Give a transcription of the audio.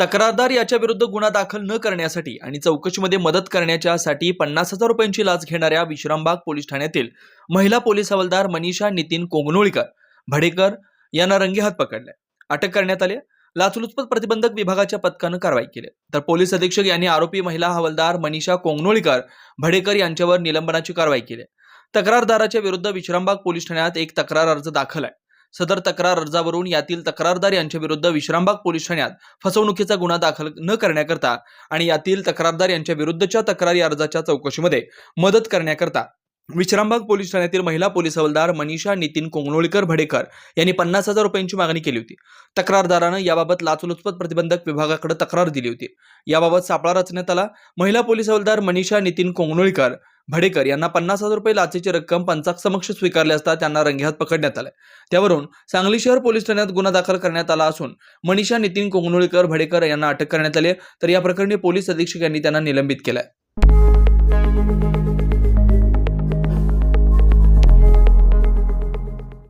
तक्रारदार याच्या विरुद्ध गुन्हा दाखल न करण्यासाठी आणि चौकशीमध्ये मदत करण्याच्यासाठी पन्नास हजार रुपयांची लाच घेणाऱ्या विश्रामबाग पोलीस ठाण्यातील महिला पोलीस हवालदार मनीषा नितीन कोंगनोळीकर भडेकर यांना रंगेहात पकडले. अटक करण्यात आली. लाचलुचपत प्रतिबंधक विभागाच्या पथकानं कारवाई केली. तर पोलीस अधीक्षक यांनी आरोपी महिला हवालदार मनीषा कोंगनोळीकर भडेकर यांच्यावर निलंबनाची कारवाई केली. तक्रारदाराच्या विरुद्ध विश्रामबाग पोलीस ठाण्यात एक तक्रार अर्ज दाखल आहे. सदर तक्रार अर्जावरून यातील तक्रारदार यांच्या विरुद्ध विश्रामबाग पोलीस ठाण्यात फसवणुकीचा गुन्हा दाखल न करण्याकरता आणि यातील तक्रारदार यांच्या विरुद्धच्या तक्रारी अर्जाच्या चौकशीमध्ये मदत करण्याकरता विश्रामबाग पोलीस ठाण्यातील महिला पोलीस हवालदार मनीषा नितीन कोंगणोळीकर भडेकर यांनी पन्नास हजार रुपयांची मागणी केली होती. तक्रारदारानं याबाबत लाचलुचपत प्रतिबंधक विभागाकडे तक्रार दिली होती. याबाबत सापळा रचण्यात आला. महिला पोलीस हवालदार मनीषा नितीन कोंगणोळीकर भडेकर यांना पन्नास हजार रुपये लाचेची रक्कम पंचाक्षसमक्ष स्वीकारली असता त्यांना रंगेहात पकडण्यात आले त्यावरून सांगली शहर पोलीस ठाण्यात गुन्हा दाखल करण्यात आला असून मनीषा नितीन कोंगनोळीकर भडेकर यांना अटक करण्यात आली तर या प्रकरणी पोलीस अधीक्षक यांनी त्यांना निलंबित केलाय.